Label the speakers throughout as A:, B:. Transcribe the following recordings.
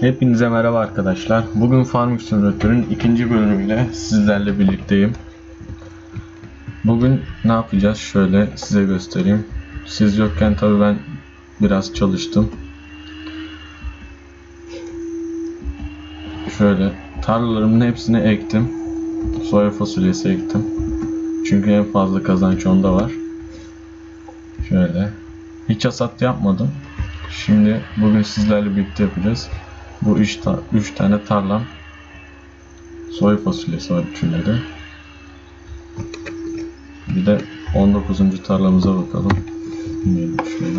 A: Hepinize merhaba arkadaşlar. Bugün Farming Simulator'ın ikinci bölümüyle sizlerle birlikteyim. Bugün ne yapacağız? Şöyle size göstereyim. Siz yokken tabii ben biraz çalıştım. Şöyle tarlalarımın hepsini ektim. Soya fasulyesi ektim. Çünkü en fazla kazanç onda var. Şöyle. Hiç hasat yapmadım. Şimdi bugün sizlerle birlikte yapacağız. Bu 3 ta üç tane tarlam soy fasulyesi var içinde de. Bir de 19. tarlamıza bakalım. Şöyle.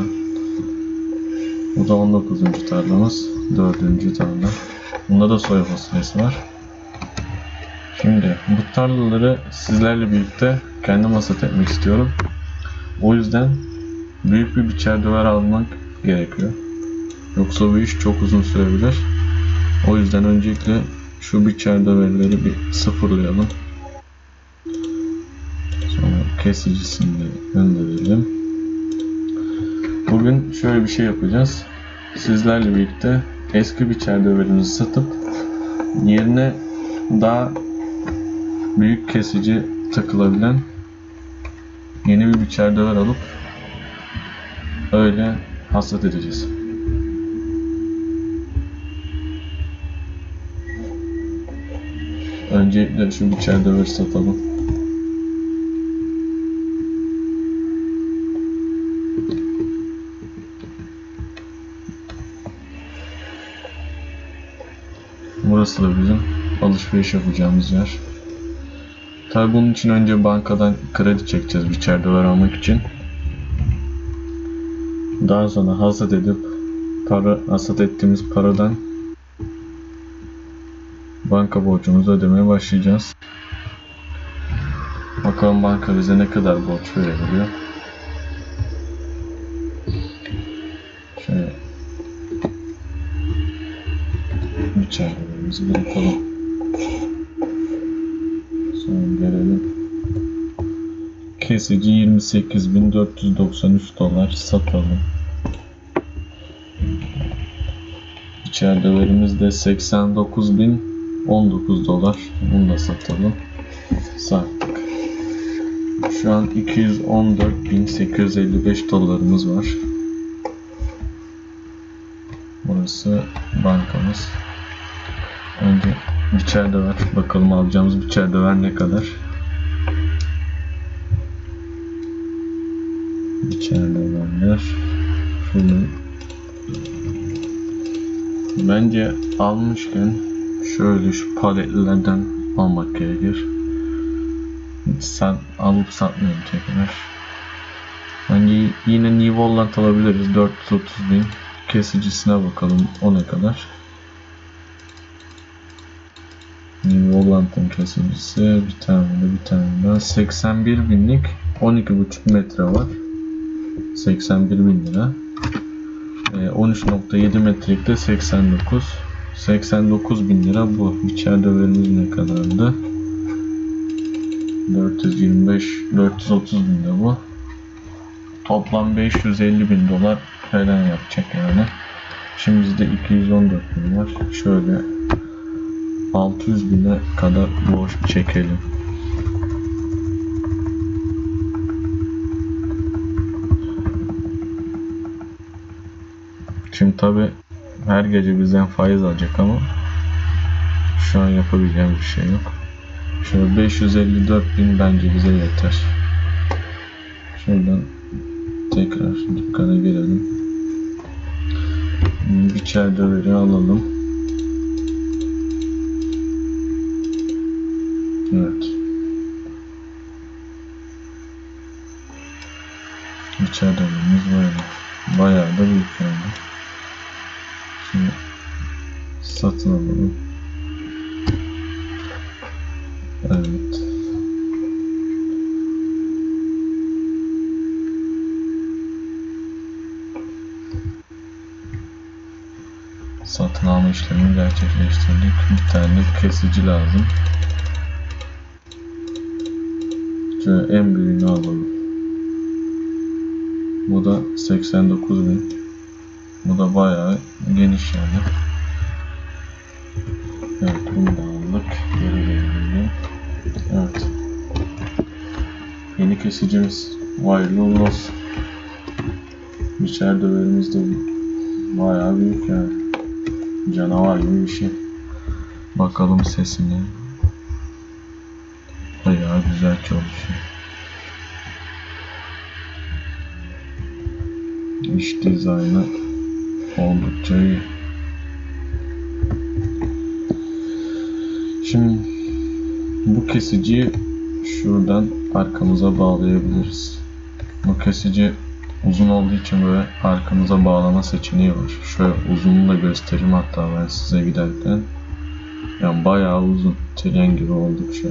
A: Bu da 19. tarlamız. 4. tarla. Bunda da soya fasulyesi var. Şimdi bu tarlaları sizlerle birlikte kendim hasat etmek istiyorum. O yüzden büyük bir biçer döver almak gerekiyor. Yoksa bu iş çok uzun sürebilir. O yüzden öncelikle şu biçer döverleri bir sıfırlayalım. Sonra kesicisini de gönderelim. Bugün şöyle bir şey yapacağız. Sizlerle birlikte eski biçer döverimizi satıp yerine daha büyük kesici takılabilen yeni bir biçer döver alıp öyle hasat edeceğiz. Öncelikle şu biçer döver satalım. Burası da bizim alışveriş yapacağımız yer. Tabi bunun için önce bankadan kredi çekeceğiz biçer döver almak için. Daha sonra hasat edip para hasat ettiğimiz paradan banka borcumuzu ödemeye başlayacağız. Bakalım banka bize ne kadar borç verebiliyor. Şöyle içerilerimizi bırakalım. Sonra gelelim. Kesici 28.493 dolar satalım. İçeridelerimiz de 89.019 dolar. Bunu da satalım. Sattık. Şu an 214.855 dolarımız var. Burası bankamız. Önce biçer döver. Bakalım alacağımız biçer döver ne kadar. Biçer döverler. Şunu Bence almışken şöyle şu paletlilerden almak gerekir. Sen alıp satmıyorum tekrar. Bence yine New Holland alabiliriz. 430 bin. Kesicisine bakalım o ne kadar. New Holland'ın kesicisi bir tane de bir tane daha 81 binlik 12,5 metre var. 81 bin lira. 13.7 metrelikte 89 89 bin lira bu. İçeride verimiz ne kadardı? 425 430 bin lira bu. Toplam 550 bin dolar falan yapacak yani. Şimdi bizde 214 bin var. Şöyle 600 bine kadar borç çekelim. Şimdi tabi her gece bizden faiz alacak ama şu an yapabileceğim bir şey yok. Şöyle 554 bin bence bize yeter. Şuradan tekrar dükkana girelim. Biçer döveri alalım. Evet. Biçer döverimiz böyle. Bayağı da büyük yani. Satın. Evet. Satın alma işlemini gerçekleştirdik. Bir tane kesici lazım. Şöyle en büyüğünü alalım. Bu da 89 bin. Bu da bayağı geniş yani. Kesicimiz. Hayırlı uğurlu olsun. Biçer döverimiz de bayağı büyük yani. Canavar gibi bir şey. Bakalım sesine. Bayağı güzel çalışıyor. İş dizaynı oldukça iyi. Şimdi bu kesiciyi şuradan arkamıza bağlayabiliriz. Bu kesici uzun olduğu için böyle arkamıza bağlama seçeneği var. Şöyle uzunluğunu da göstereyim hatta ben size giderken. Yani bayağı uzun. Tren gibi oldukça.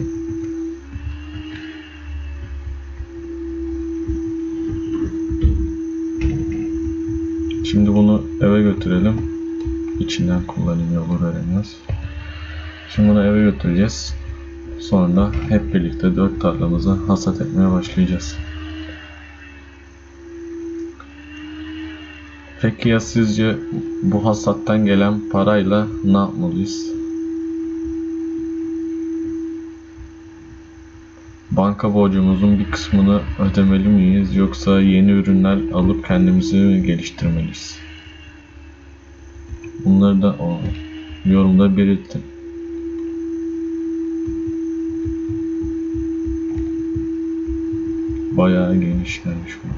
A: Şimdi bunu eve götürelim. İçinden kullanım yolu öğreniyoruz. Şimdi bunu eve götüreceğiz. Sonra hep birlikte dört tarlamızı hasat etmeye başlayacağız. Peki ya sizce bu hasattan gelen parayla ne yapmalıyız? Banka borcumuzun bir kısmını ödemeli miyiz yoksa yeni ürünler alıp kendimizi mi geliştirmeliyiz? Bunları da o yorumda belirtin. Bayağı geniş gelmiş bu.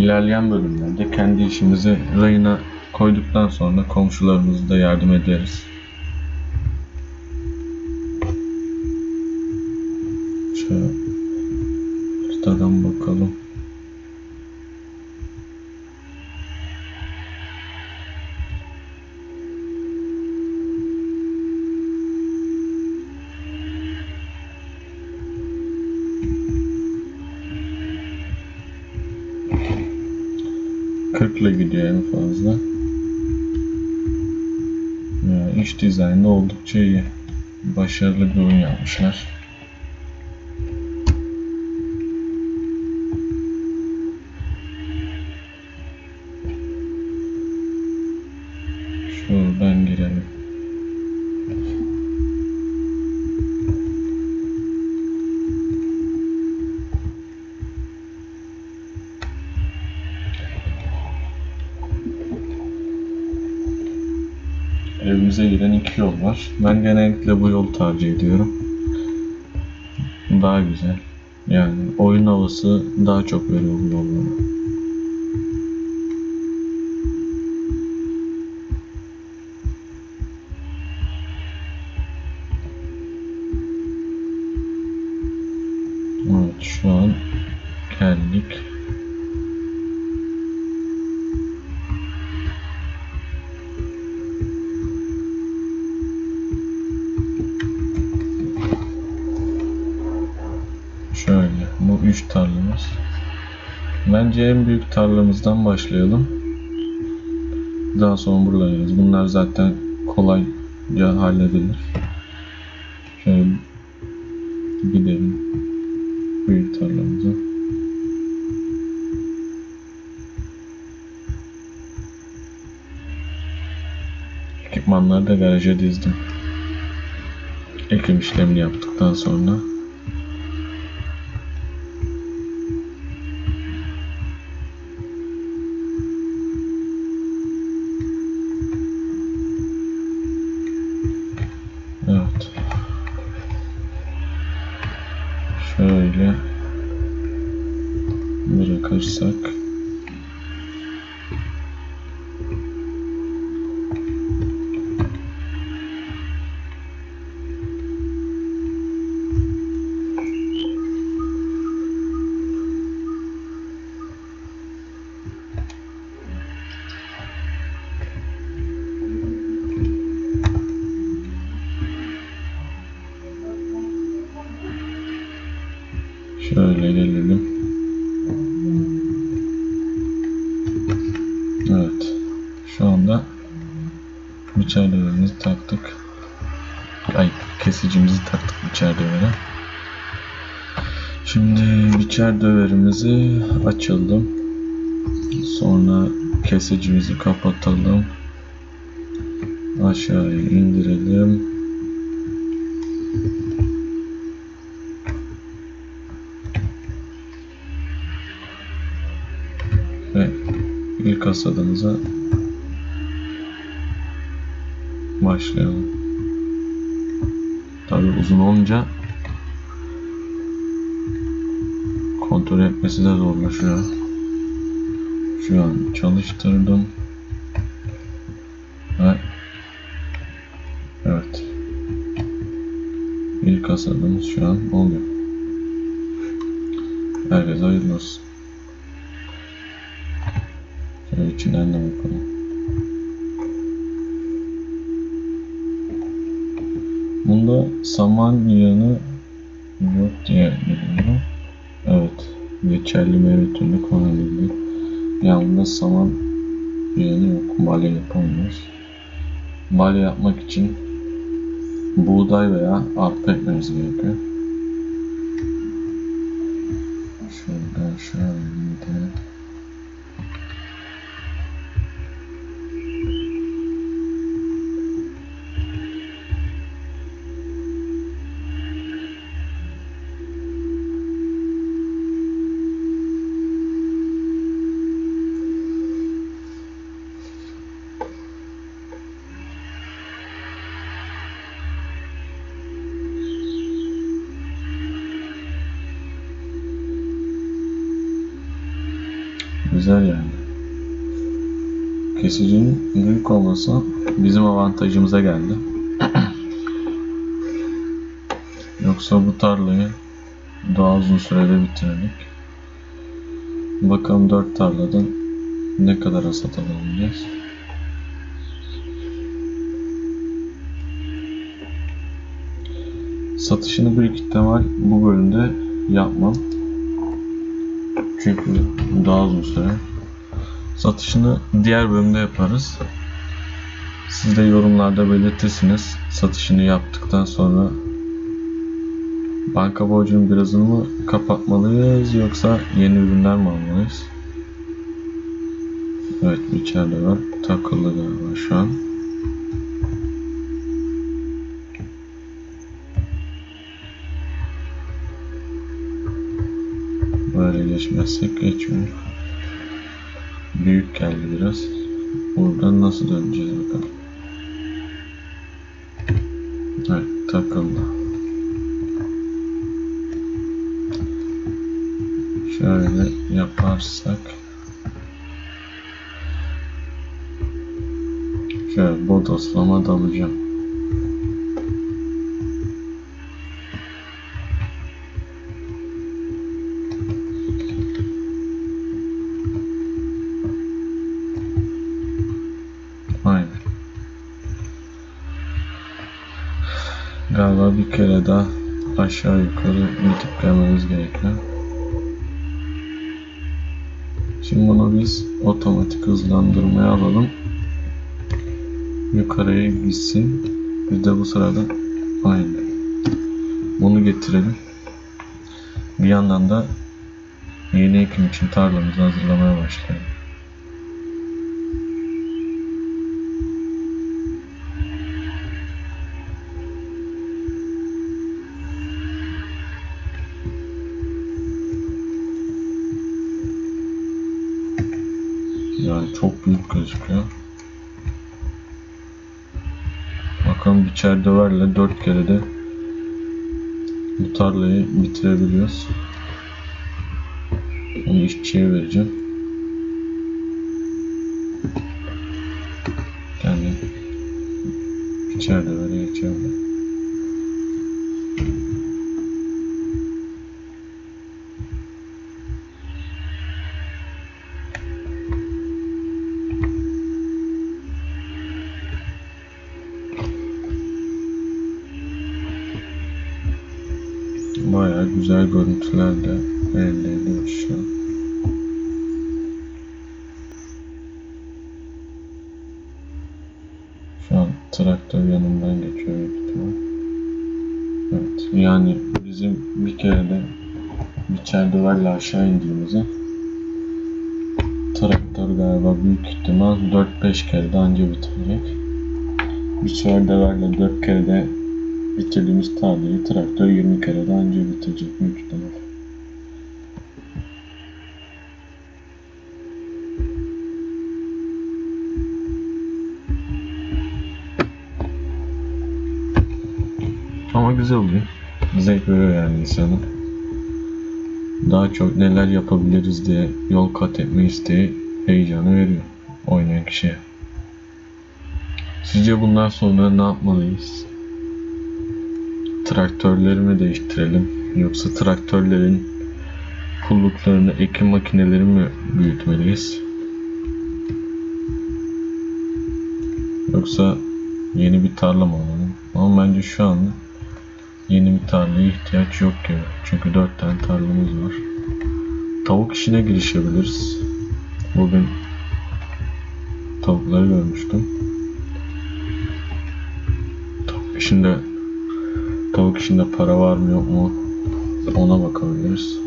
A: İlerleyen bölümlerde kendi işimizi rayına koyduktan sonra komşularımıza da yardım ederiz. Şöyle haritadan bakalım. İç dizaynı oldukça iyi. Başarılı bir oyun yapmışlar. Var. Ben genellikle bu yolu tercih ediyorum. Daha güzel. Yani oyun havası daha çok veriyor bu yollara. Evet şu an geldik. Bence en büyük tarlamızdan başlayalım. Daha sonra geliriz. Bunlar zaten kolayca halledilir. Şöyle gidelim büyük tarlamıza. Ekipmanları da garaja dizdim. Ekim işlemini yaptıktan sonra Şöyle. Bırakırsak Biçer döverimizi açalım. Sonra kesicimizi kapatalım. Aşağıya indirelim. Ve ilk hasadımıza başlayalım. Tabi uzun olunca kontrol etmesi de zorlaşıyor. Şu an çalıştırdım. Ve evet. İlk hasadımız şu an oluyor. Herkese hayırlı olsun. Şöyle içinden de bakalım. Bunda saman yağını Geçerli kullanıldı. Yani bunda saman yağını yok. Balya yapamıyoruz. Balya yapmak için buğday veya arpa ekmemiz gerekiyor. Şuradan şöyle avantajımıza geldi. Yoksa bu tarlayı daha uzun sürede bitirdik. Bakalım 4 tarladan ne kadar hasat alabileceğiz. Satışını büyük ihtimal bu bölümde yapmam. Çünkü daha uzun süre. Satışını diğer bölümde yaparız. Siz de yorumlarda belirtirsiniz. Satışını yaptıktan sonra banka borcunun birazını mı kapatmalıyız yoksa yeni ürünler mi almalıyız? Evet içeride var. Takıldı galiba şu an. Böyle geçmezsek geçmiyor. Büyük geldi biraz. Buradan nasıl döneceğiz bakalım. Evet takıldı. Şöyle yaparsak. Şöyle bodoslama dalacağım. Kere daha aşağı yukarı gidip gelmemiz gerekiyor. Şimdi bunu biz otomatik hızlandırmaya alalım. Yukarıya gitsin. Biz de bu sırada aynen. Bunu getirelim. Bir yandan da yeni ekim için tarlamızı hazırlamaya başlayalım. Biçer döverle dört kere de bu tarlayı bitirebiliyoruz. Onu işçiye vereceğim. Kendi biçer dövere geçelim. Bayağı güzel görüntüler de elde ediyoruz şu an. Şu an traktör yanından geçiyor büyük ihtimal. Evet yani bizim bir kere de biçer duvarla aşağı indiğimizde traktör galiba büyük ihtimal 4-5 kere de anca bitirecek. biçer deverle 4 kere de bitirdiğimiz tarlayı traktör 20 kere de anca bitirecek büyük ihtimal. Ama güzel oluyor. Zevk veriyor yani insana. Daha çok neler yapabiliriz diye yol kat etme isteği heyecanı veriyor oynayan kişiye. Sizce bundan sonra ne yapmalıyız? Traktörleri mi değiştirelim? Yoksa traktörlerin pulluklarını ekim makineleri mi büyütmeliyiz? Yoksa yeni bir tarla mı alalım? Ama bence şu an yeni bir tarlaya ihtiyaç yok gibi. Çünkü 4 tane tarlamız var. Tavuk işine girişebiliriz. Bugün tavukları görmüştüm. Tavuk işinde tavuk işinde para var mı yok mu ona bakabiliriz.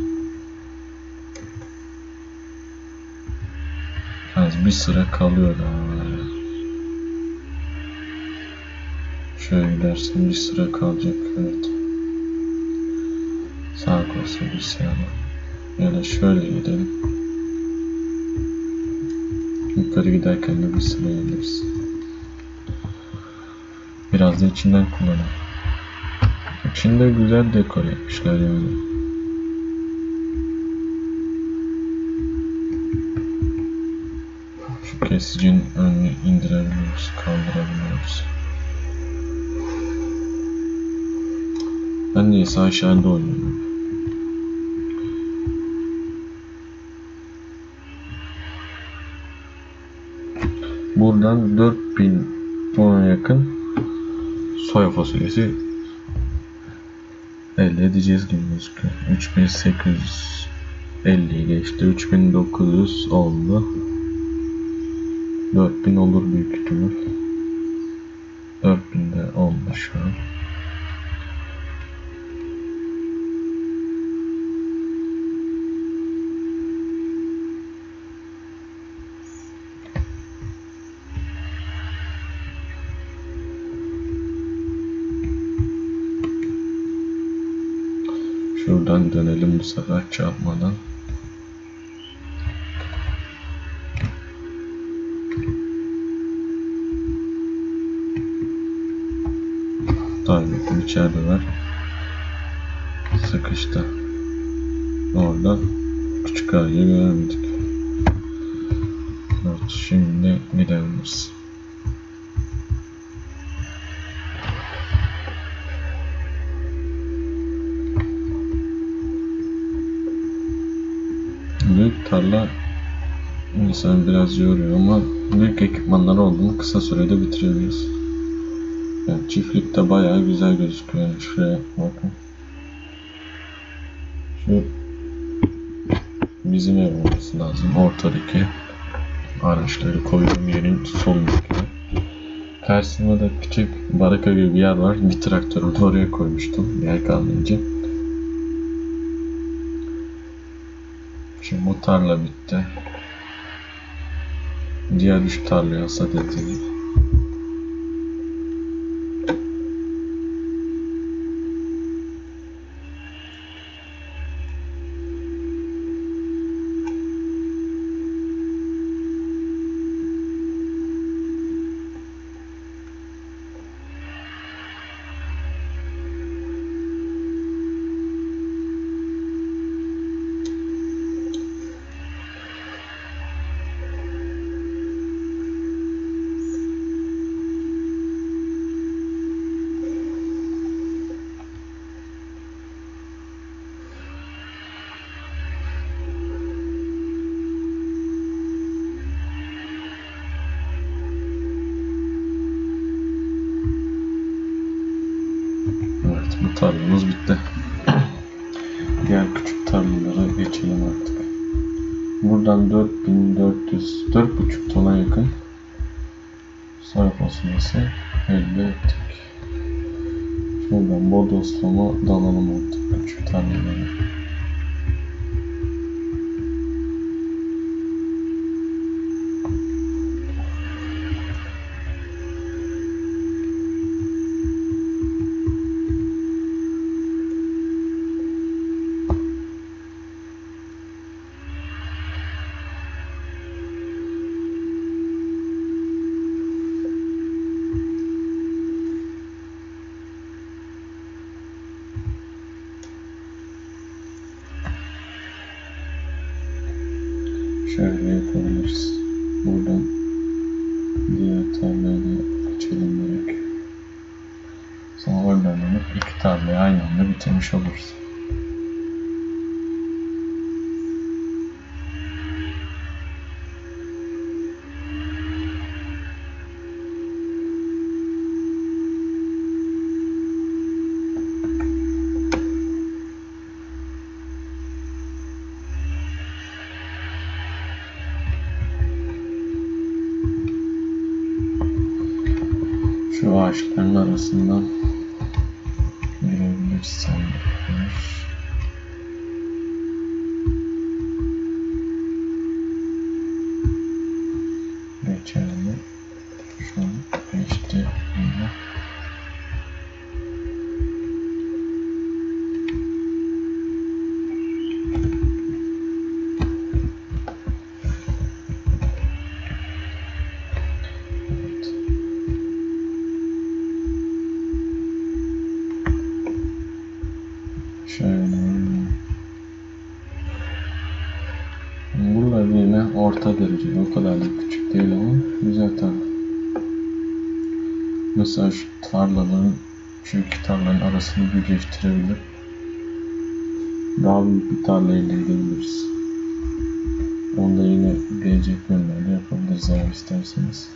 A: Az bir sıra kalıyor daha. Şöyle gidersen bir sıra kalacak evet. Sağ olsun bir sıra Ya da şöyle gidelim. Yukarı giderken de bir sıra geliriz. Biraz da içinden kullanalım. İçinde güzel dekor etmişler yani. Şu kesicinin önünü indirebiliyoruz, kaldırabiliyoruz. Ben neyse aşağıda oynuyorum. Buradan 4000 tona yakın soya fasulyesi elde edeceğiz gibi gözüküyor. 3850 geçti. 3900 oldu. 4000 olur büyük ihtimal. 4000 de oldu şu an. Şuradan dönelim bu sefer çarpmadan. Tabii içeride var. Sıkıştı. Orada küçük ağacı göremedik. Evet şimdi gidebiliriz. Tarla insan biraz yoruyor ama büyük ekipmanlar olduğunu kısa sürede bitirebiliriz. Yani çiftlikte bayağı güzel gözüküyor. Yani şuraya bakın. Şu bizim ev olması lazım. Ortadaki araçları koyduğum yerin solundaki. Karşısında da küçük baraka gibi bir yer var. Bir traktörü de oraya koymuştum yer kalmayınca. Şimdi bu tarla bitti. Diğer üç tarlaya hasat edildi. Soya fasulyesi elde ettik. Şuradan bodoslama dalalım artık küçük tarlalara. tarlamız bitirmiş oluruz. Şu ağaçların arasından understand. geliştirebilir. Daha büyük bir tarla elde edebiliriz. Onu da yine gelecek bölümlerde yapabiliriz eğer isterseniz.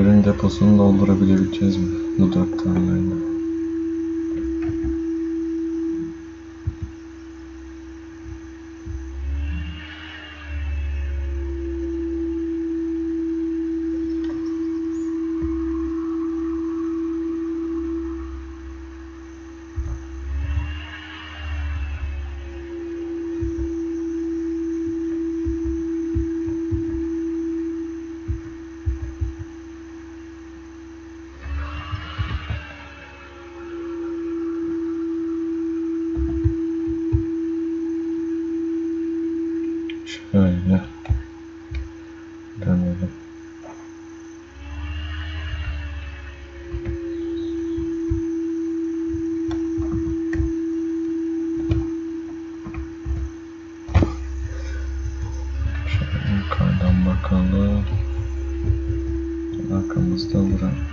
A: Öğrenci deposunu doldurabileceğiz mi? Dudak kanlarına. Yukarıdan bakalım. Arkamızda duran.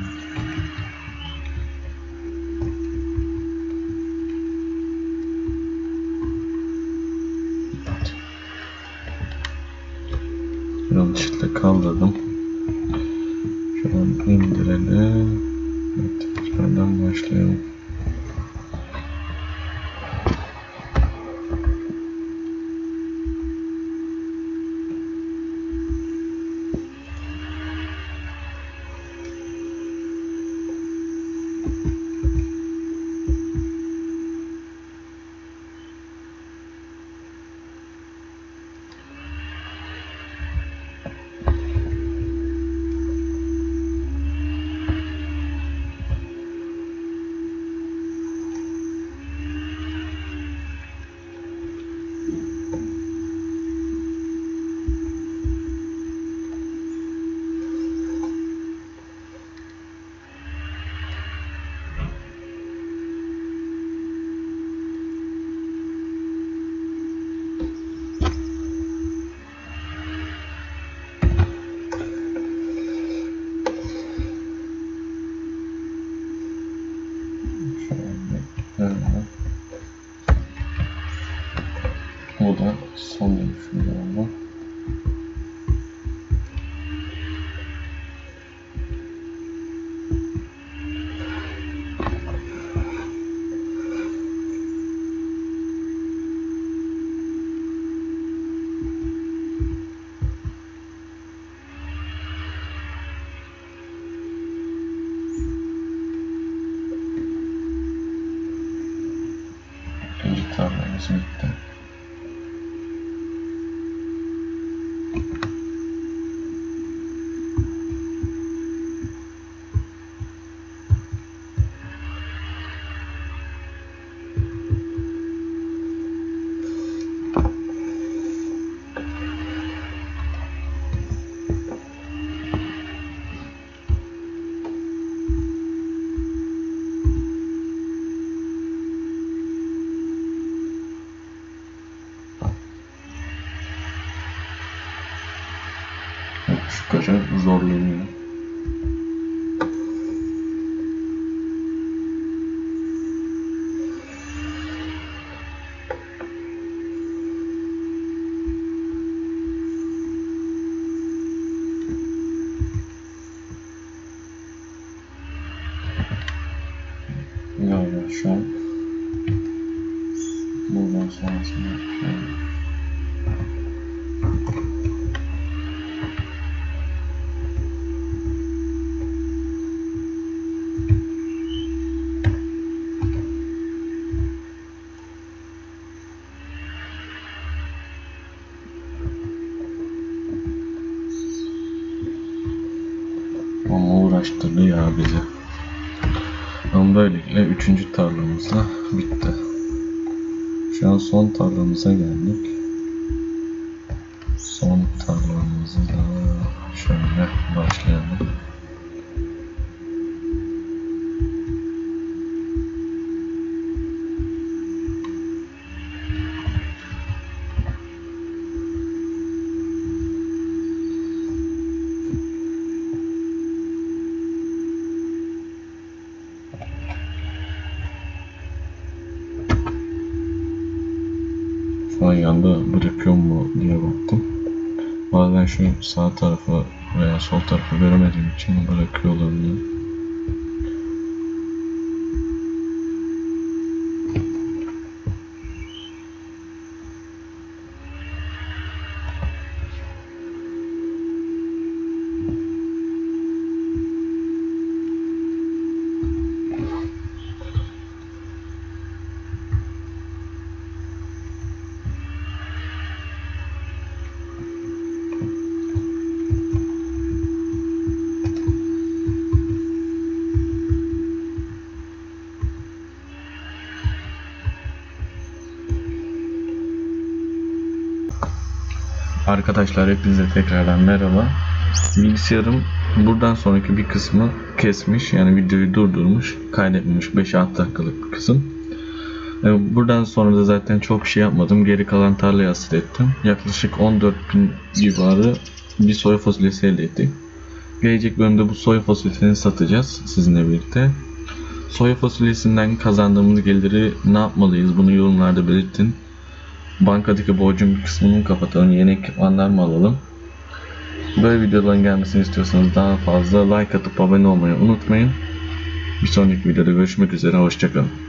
A: Son tarlamıza geldik. Yanda bırakıyor mu diye baktım. Bazen şu sağ tarafı veya sol tarafı göremediğim için bırakıyor olabilir. Arkadaşlar hepinize tekrardan merhaba. Bilgisayarım buradan sonraki bir kısmı kesmiş yani videoyu durdurmuş kaydetmemiş 5-6 dakikalık bir kısım. Ee, Buradan sonra da zaten çok şey yapmadım. Geri kalan tarlayı hasret ettim. Yaklaşık 14 bin civarı bir soya fasulyesi elde ettik. Gelecek bölümde bu soya fasulyesini satacağız sizinle birlikte. Soya fasulyesinden kazandığımız geliri ne yapmalıyız bunu yorumlarda belirtin. Bankadaki borcun kısmını mı kapatalım, yeni ekipmanlar mı alalım? Böyle videoların gelmesini istiyorsanız daha fazla like atıp abone olmayı unutmayın. Bir sonraki videoda görüşmek üzere, hoşçakalın.